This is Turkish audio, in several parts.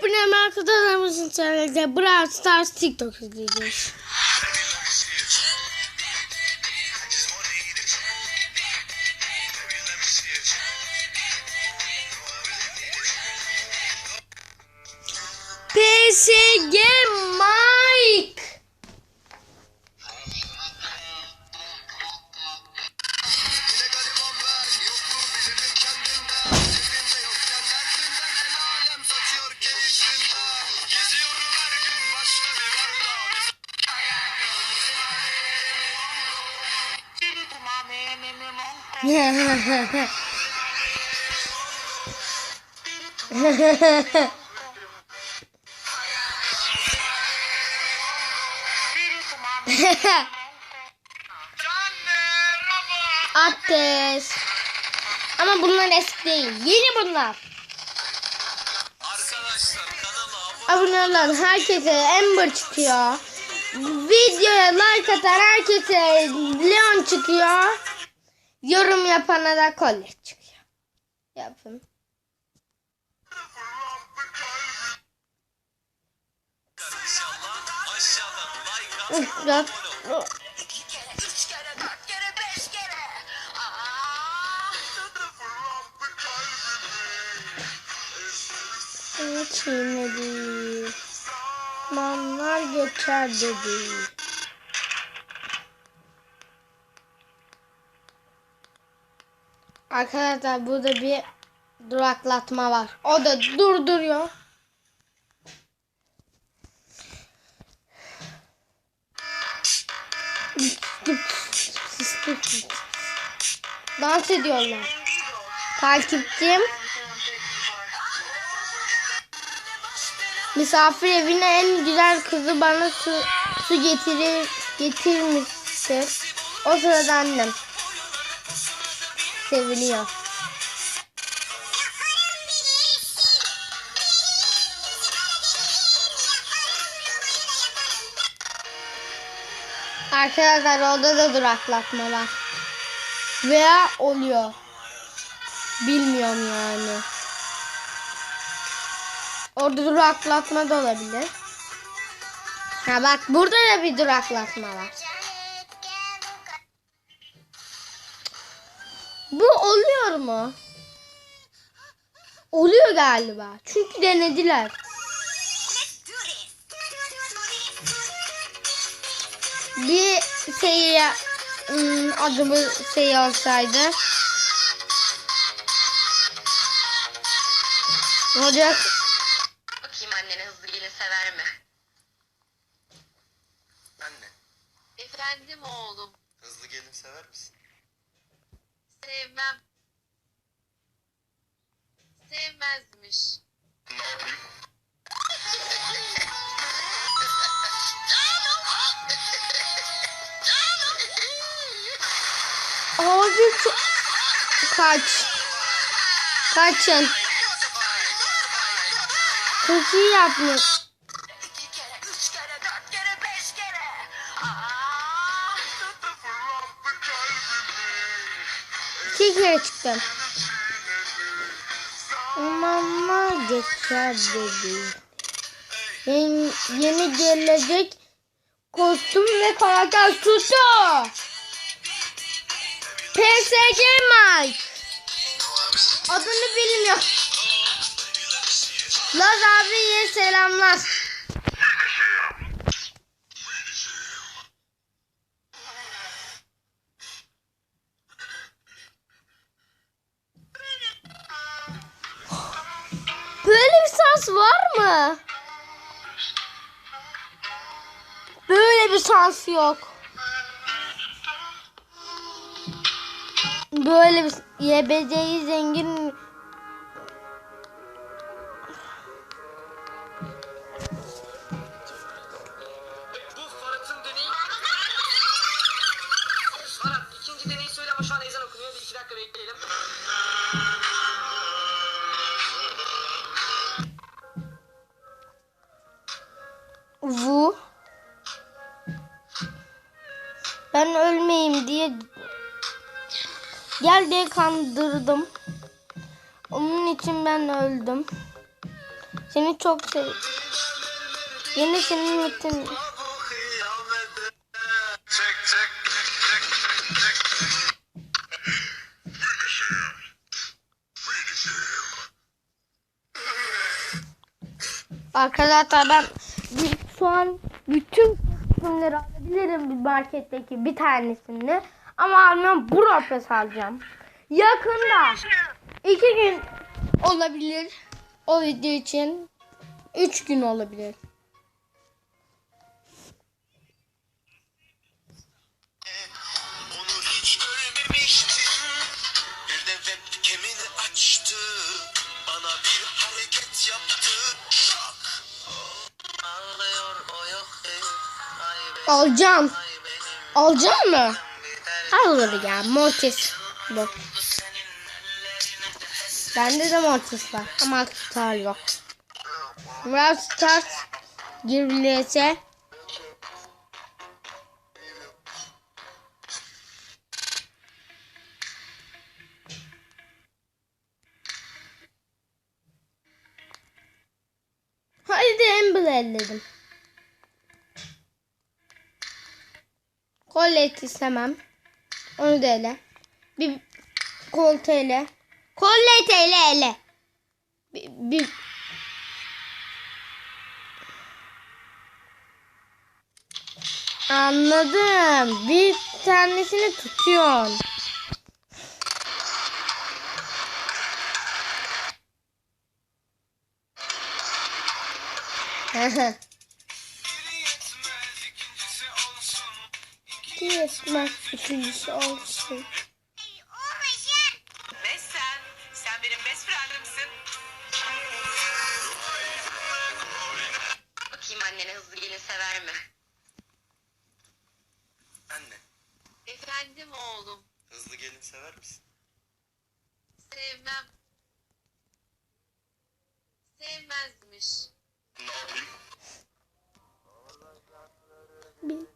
Hepinize arkadaşlarımızın söyledi. Brawl Stars TikTok izleyeceğiz. PSG Ateş. Ama bunlar eski değil. Yeni bunlar. Arkadaşlar kanala abone Abone olan herkese Ember çıkıyor. Videoya like atan herkese Leon çıkıyor. Yorum yapana da kolye çıkıyor. Yapın. Yap. Seni çiğnedi. Manlar geçer dedi. Arkadaşlar burada bir duraklatma var. O da durduruyor. Dans ediyorlar. Takipçim. Misafir evine en güzel kızı bana su, su getirir getirmiştir. O sırada annem seviniyor. Arkadaşlar orada da duraklatma var. Veya oluyor. Bilmiyorum yani. Orada duraklatma da olabilir. Ha bak burada da bir duraklatma var. Bu oluyor mu? Oluyor galiba. Çünkü denediler. Bir şey ım, adımı şey olsaydı. Olacak. Bakayım annen hızlı gelin sever mi? Anne, Efendim oğlum. hızlı gelin sever misin? Sevmem. Sevmezmiş. Abi çok... Kaç. Kaçın. Çok iyi yapmış. İki kere, üç Mama geçer dedi. Yeni, yeni gelecek kostüm ve karakter tuttu. PSG Mike. Adını bilmiyorum. Laz abiye selamlar. Sans var mı? Böyle bir sans yok. Böyle bir YBC'yi zengin şu an ezan okunuyor. Bir iki dakika bekleyelim. Kandırdım. Onun için ben öldüm. Seni çok sev. Yine senin çek. Arkadaşlar ben şu an bütün kostümleri alabilirim bir marketteki bir tanesini. Ama almam bu Roblox alacağım. Yakında iki gün olabilir o video için. Üç gün olabilir. Alacağım. Alacağım mı? Alır ya Mortis. Bak. Bende de Mortis var ama Star yok. Brawl Stars girilese Hadi de Amber elledim. Colette istemem. Onu da ele. Bir Colt ele. Colette ele ele. Bir Anladım. Bir tanesini tutuyorsun. Yetmez ikincisi olsun. Efendim oğlum. hızlı gelin sever misin? Sevmem. Sevmezmiş. Ne yapayım? Bir-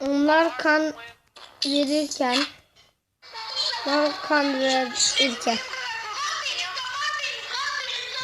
Onlar kan verirken ben kan verirken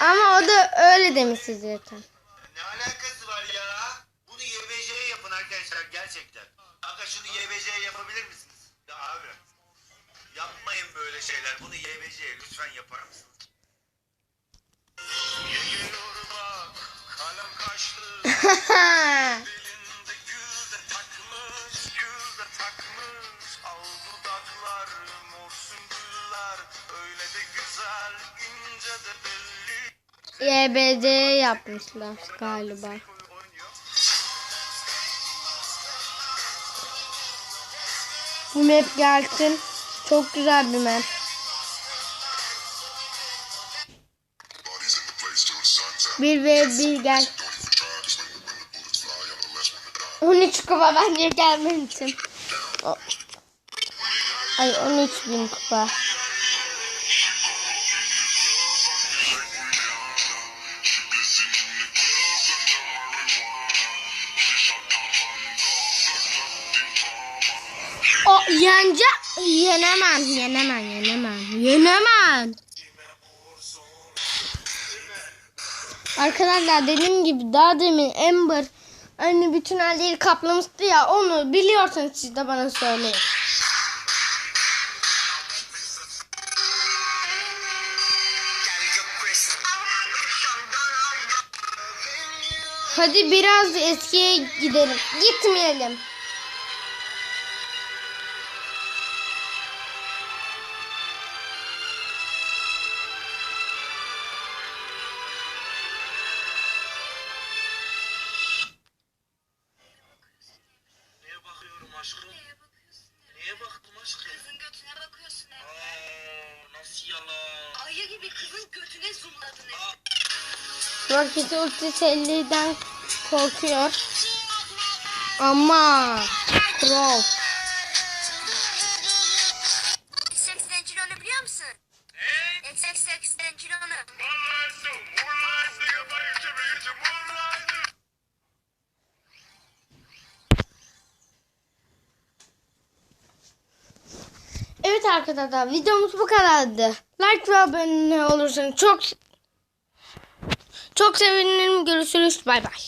ama o da öyle demişti zaten. Ne alakası var ya? Bunu YBC'ye yapın arkadaşlar gerçekten. Kanka şunu YBC'ye yapabilir misiniz? Ya abi. Yapmayın böyle şeyler. Bunu YBC'ye lütfen yapar mısınız? YBD yapmışlar galiba. Bu map gelsin. Çok güzel bir map. Bir ve bir gel. 13 kupa bence gelmemişim. O- Ay 13 bin kupa. Yence yenemem, yenemem, yenemem, yenemem. Arkadaşlar dediğim gibi daha demin Amber hani bütün elleri kaplamıştı ya onu biliyorsanız siz de bana söyleyin. Hadi biraz eskiye gidelim. Gitmeyelim. Aşkım? Neye baktım aşkım? Kızın götüne bakıyorsun hep. Aa, nasıl yalan? Ayı gibi kızın götüne zoomladın hep. Rocket Ultra korkuyor. Ama Crow. 80 kilonu biliyor musun? Ne? 80 kilonu. Evet arkadaşlar videomuz bu kadardı. Like ve abone olursanız çok çok sevinirim. Görüşürüz. Bay bay.